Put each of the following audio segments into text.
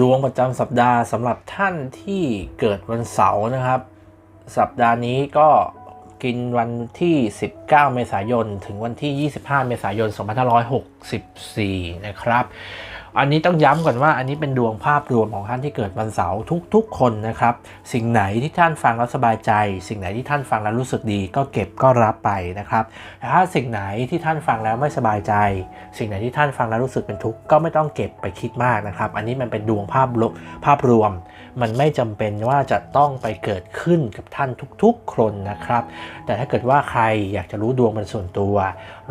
ดวงประจำสัปดาห์สำหรับท่านที่เกิดวันเสาร์นะครับ สัปดาห์นี้ก็กินวันที่ 19 เมษายน ถึงวันที่ 25 เมษายน 2564 นะครับ อันนี้ต้องย้ำก่อนว่าอันนี้เป็นดวงภาพรวมของท่านที่เกิดวันเสาร์ทุกๆ คนนะครับ สิ่งไหนที่ท่านฟังแล้วสบายใจ สิ่งไหนที่ท่านฟังแล้วรู้สึกดี ก็เก็บก็รับไปนะครับแต่ถ้าสิ่งไหนที่ท่านฟังแล้วไม่สบายใจ สิ่งไหนที่ท่านฟังแล้วรู้สึกเป็นทุกข์ก็ไม่ต้องเก็บไปคิดมากนะครับ อันนี้มันเป็นดวงภาพภาพรวม มันไม่จำเป็นว่าจะต้องไปเกิดขึ้นกับท่านทุกๆคนนะครับ แต่ถ้าเกิดว่าใครอยากจะรู้ดวงเป็นส่วนตัว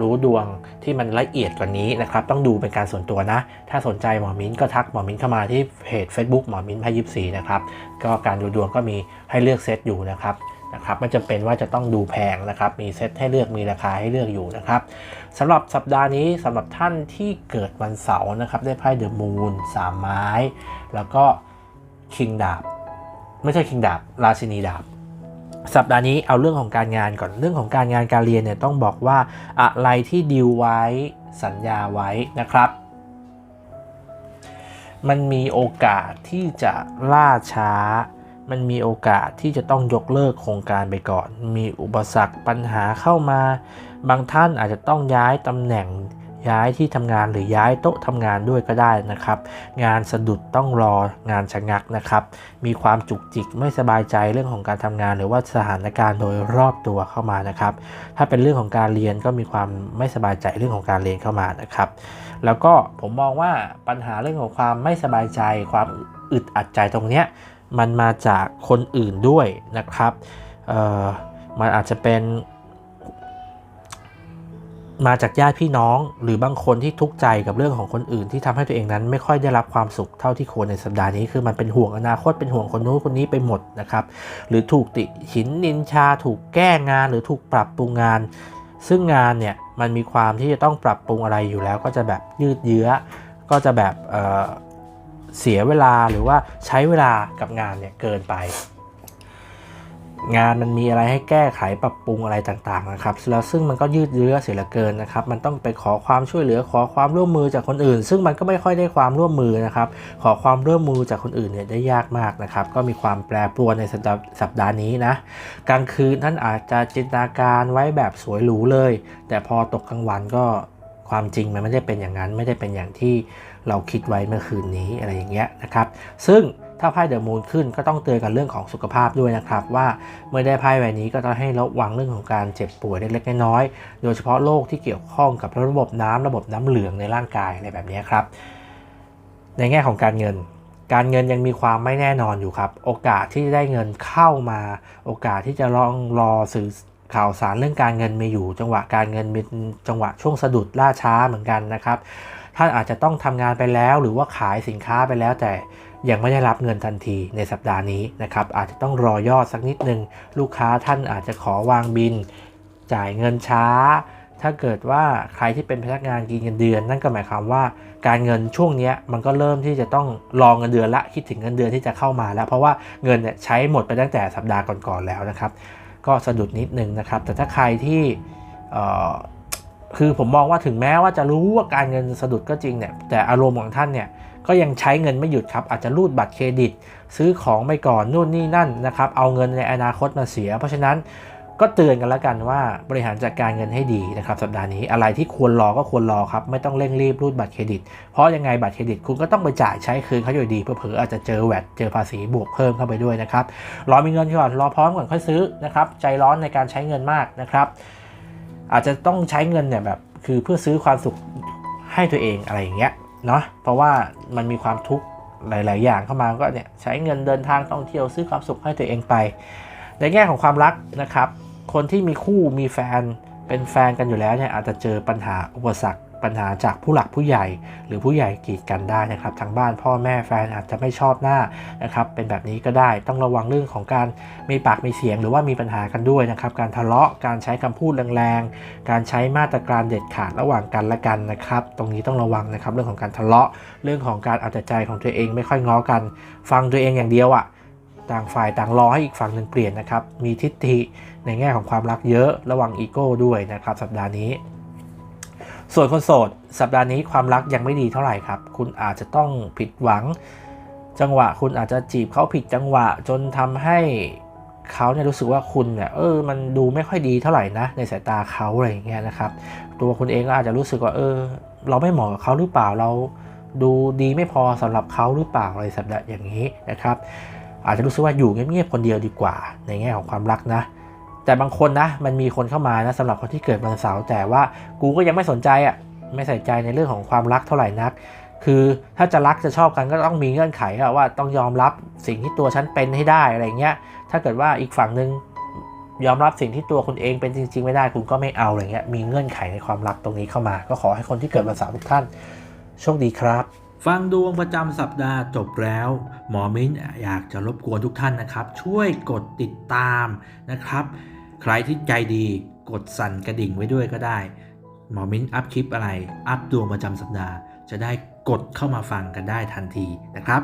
รู้ดวงที่มันละเอียดกว่านี้นะครับ ต้องดูเป็นการส่วนตัวนะ ถ้าสนใจหมอมิ้นก็ทักหมอมิ้นเข้ามาที่เพจ Facebook หมอมิ้นพายิบสีนะครับก็การดูดวงก็มีให้เลือกเซตอยู่นะครับนะครับไม่จำเป็นว่าจะต้องดูแพงนะครับ มีเซตให้เลือกมีราคาให้เลือกอยู่นะครับสำหรับสัปดาห์นี้สำหรับท่านที่เกิดวันเสาร์นะครับ ได้ไพ่เดอะมูนสามไม้ แล้วก็ คิงดาบ ไม่ใช่คิงดาบ ราชินีดาบ สัปดาห์นี้เอาเรื่องของการงานก่อน เรื่องของการงานการเรียนเนี่ยต้องบอกว่าอะไรที่ดิวไว้สัญญาไว้นะครับ มันมีโอกาสที่จะล่าช้า มันมีโอกาสที่จะต้องยกเลิกโครงการไปก่อน มีอุปสรรคปัญหาเข้ามา บางท่านอาจจะต้องย้ายตำแหน่ง ย้ายที่ทำงานหรือย้ายโต๊ะทำงานด้วยก็ได้นะครับ งานสะดุดต้องรองานชะงักนะครับ มีความจุกจิกไม่สบายใจเรื่องของการทำงาน หรือว่าสถานการณ์โดยรอบตัวเข้ามานะครับ ถ้าเป็นเรื่องของการเรียนก็มีความไม่สบายใจเรื่องของการเรียนเข้ามานะครับ แล้วก็ผมมองว่าปัญหาเรื่องของความไม่สบายใจ ความอึดอัดใจตรงเนี้ยมันมาจากคนอื่นด้วยนะครับมันอาจจะเป็น มาจากญาติพี่น้อง หรือบางคนที่ทุกข์ใจกับเรื่องของคนอื่น ที่ทำให้ตัวเองนั้นไม่ค่อยได้รับความสุขเท่าที่ควรในสัปดาห์นี้คือมันเป็นห่วงอนาคตเป็นห่วงคนนู้นคนนี้ไปหมดนะครับหรือถูกติฉินนินชา ถูกแก้งานหรือถูกปรับปรุงงาน ซึ่งงานเนี่ยมันมีความที่จะต้องปรับปรุงอะไรอยู่แล้ว ก็จะแบบยืดเยื้อ ก็จะแบบเเสียเวลาหรือว่าใช้เวลากับงานเนี่ยเกินไป งานมันมีอะไรให้แก้ไขปรับปรุงอะไรต่างๆนะครับแล้วซึ่งมันก็ยืดเยื้อเสียเหลือเกินนะครับ มันต้องไปขอความช่วยเหลือขอความร่วมมือจากคนอื่น ซึ่งมันก็ไม่ค่อยได้ความร่วมมือนะครับ ขอความร่วมมือจากคนอื่นเนี่ยได้ยากมากนะครับ ก็มีความแปรปรวนในสัปดาห์สัปดาห์นี้นะกลางคืนท่านอาจจะจินตนาการไว้แบบสวยหรูเลย แต่พอตกกลางวันก็ความจริงมันไม่ได้เป็นอย่างนั้นไม่ได้เป็นอย่างที่เราคิดไว้เมื่อคืนนี้อะไรอย่างเงี้ยนะครับ ซึ่ง ถ้าไพ่เดอะมูนขึ้นก็ต้องเตือนกันเรื่องของสุขภาพด้วยนะครับว่าเมื่อได้ไพ่ใบนี้ก็ต้องให้ระวังเรื่องของการเจ็บป่วยเล็กๆน้อยๆโดยเฉพาะโรคที่เกี่ยวข้องกับระบบน้ำระบบน้ำเหลืองในร่างกายอะไรแบบนี้ครับในแง่ของการเงินการเงินยังมีความไม่แน่นอนอยู่ครับ โอกาสที่จะได้เงินเข้ามา โอกาสที่จะลองรอสื่อข่าวสารเรื่องการเงินมีอยู่ จังหวะการเงินเป็นจังหวะช่วงสะดุดล่าช้าเหมือนกันนะครับ ท่านอาจจะต้องทำงานไปแล้ว หรือว่าขายสินค้าไปแล้วแต่ยังไม่ได้รับเงินทันทีในสัปดาห์นี้นะครับอาจจะต้องรอยอดสักนิดนึง ลูกค้าท่านอาจจะขอวางบิน จ่ายเงินช้า ถ้าเกิดว่าใครที่เป็นพนักงานกินเงินเดือน นั่นก็หมายความว่าการเงินช่วงนี้มันก็เริ่มที่จะต้องรองเงินเดือนละคิดถึงเงินเดือนที่จะเข้ามาแล้ว เพราะว่าเงินเนี่ยใช้หมดไปตั้งแต่สัปดาห์ก่อนๆแล้วนะครับ ก็สะดุดนิดนึงนะครับ แต่ถ้าใครที่ คือผมมองว่าถึงแม้ว่าจะรู้ว่าการเงินสะดุดก็จริงเนี่ยแต่อารมณ์ของท่านเนี่ยก็ยังใช้เงินไม่หยุดครับ อาจจะรูดบัตรเครดิต ซื้อของไปก่อนนู่นนี่นั่นนะครับเอาเงินในอนาคตมาเสีย เพราะฉะนั้นก็เตือนกันแล้วกันว่าบริหารจัดการเงินให้ดีนะครับสัปดาห์นี้อะไรที่ควรรอก็ควรรอครับไม่ต้องเร่งรีบรูดบัตรเครดิต เพราะยังไงบัตรเครดิตคุณก็ต้องไปจ่ายใช้คืนเขาอยู่ดีเผลอๆอาจจะเจอแวดเจอภาษีบวกเพิ่มเข้าไปด้วยนะครับรอมีเงินก่อนรอพร้อมก่อนค่อยซื้อนะครับใจร้อนในการใช้เงินมากนะครับ อาจจะต้องใช้เงินเนี่ยแบบคือเพื่อซื้อความสุขให้ตัวเองอะไรอย่างเงี้ยเนาะเพราะว่ามันมีความทุกข์หลาย ๆ อย่างเข้ามาก็เนี่ยใช้เงินเดินทางท่องเที่ยวซื้อความสุขให้ตัวเองไป ในแง่ของความรักนะครับ คนที่มีคู่มีแฟนเป็นแฟนกันอยู่แล้วเนี่ยอาจจะเจอปัญหาอุปสรรค ปัญหาจากผู้หลักผู้ใหญ่ หรือผู้ใหญ่กีดกันได้นะครับทางบ้านพ่อแม่แฟนอาจจะไม่ชอบหน้านะครับเป็นแบบนี้ก็ได้ต้องระวังเรื่องของการมีปากมีเสียงหรือว่ามีปัญหากันด้วยนะครับการทะเลาะการใช้คำพูดแรงๆ การใช้มาตรการเด็ดขาดระหว่างกันและกันนะครับ ตรงนี้ต้องระวังนะครับเรื่องของการทะเลาะเรื่องของการเอาแต่ใจของตัวเองไม่ค่อยง้อกัน ฟังตัวเองอย่างเดียวอะ่ะต่างฝ่ายต่างรอให้อีกฝั่งหนึ่งเปลี่ยนนะครับ มีทิฏฐิในแง่ของความรักเยอะระวังอีโก้ด้วยนะครับ สัปดาห์นี้ ส่วนคนโสด สัปดาห์นี้ความรักยังไม่ดีเท่าไหร่ครับ คุณอาจจะต้องผิดหวัง จังหวะคุณอาจจะจีบเขาผิดจังหวะจนทำให้เขาเนี่ยรู้สึกว่าคุณเนี่ยเออมันดูไม่ค่อยดีเท่าไหร่นะ ในสายตาเขาอะไรอย่างเงี้ยนะครับ ตัวคุณเองก็อาจจะรู้สึกว่าเออ เราไม่เหมาะกับเขาหรือเปล่าเราดูดีไม่พอสำหรับเขาหรือเปล่าอะไรสักอย่างนี้นะครับ อาจจะรู้สึกว่าอยู่เงียบๆคนเดียวดีกว่า ในแง่ของความรักนะ แต่บางคนนะมันมีคนเข้ามานะสำหรับคนที่เกิดวันเสาร์แต่ว่ากูก็ยังไม่สนใจอะ่ะไม่ใส่ใจในเรื่องของความรักเท่าไหร่นัก คือถ้าจะรักจะชอบกันก็ต้องมีเงื่อนไขอะว่าต้องยอมรับสิ่งที่ตัวฉันเป็นให้ได้อะไรเงี้ยถ้าเกิดว่าอีกฝั่งหนึ่งยอมรับสิ่งที่ตัวคุณเองเป็นจริง ๆ ไม่ได้คุณก็ไม่เอาอะไรเงี้ยมีเงื่อนไขในความรักตรงนี้เข้ามา ก็ขอให้คนที่เกิดวันเสาร์ทุกท่านโชคดีครับฟังดวงประจำสัปดาห์จบแล้ว หมอมิ้นอยากจะรบกวนทุกท่านนะครับ ช่วยกดติดตามนะครับ ใครที่ใจดีกดสั่นกระดิ่งไว้ด้วยก็ได้ หมอมิ้นอัพคลิปอะไร อัพดวงประจำสัปดาห์ จะได้กดเข้ามาฟังกันได้ทันทีนะครับ